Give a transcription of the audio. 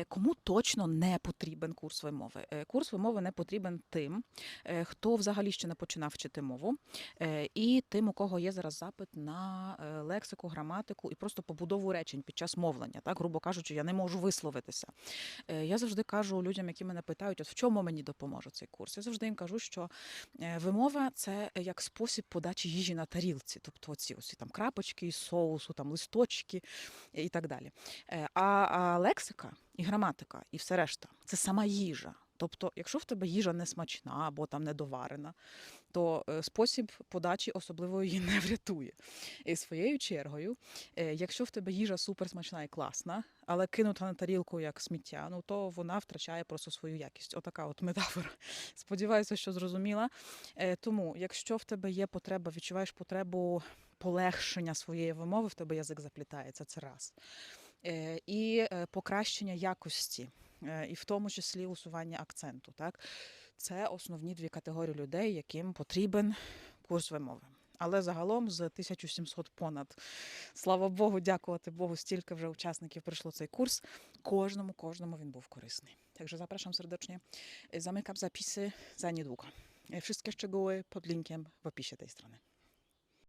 Е, Кому точно не потрібен курс вимови? Е, Курс вимови не потрібен тим, е, хто взагалі ще не починав вчити мову, і тим, у кого є зараз запит на лексику, граматику і просто побудову речень під час мовлення. Так, грубо кажучи, я не можу висловитися. Я завжди кажу людям, які мене питають, от в чому мені допоможе цей курс. Я завжди їм кажу, що вимова це як спосіб подачі їжі на тарілці, тобто ці ось там крапочки соусу, там листочки і так далі. А, а лексика і граматика, і все решта це сама їжа. Тобто, якщо в тебе їжа не смачна або там недоварена, то е, спосіб подачі особливо її не врятує. І своєю чергою, е, якщо в тебе їжа суперсмачна і класна, але кинута на тарілку як сміття, ну то вона втрачає просто свою якість. Отака от метафора. Сподіваюся, що зрозуміла. Е, Тому, якщо в тебе є потреба, відчуваєш потребу полегшення своєї вимови, в тебе язик заплітається. Це раз. Е, І е, покращення якості, е, і в тому числі усування акценту. Так? Це основні дві категорії людей, яким потрібен курс вимови. Але загалом з 1700 понад, слава Богу, дякувати Богу, стільки вже учасників пройшло цей курс. Кожному, кожному він був корисний. Także zapraszam serdecznie. Zamykam zapisy za niedługo. Wszystkie szczegóły pod linkiem w opisie tej strony.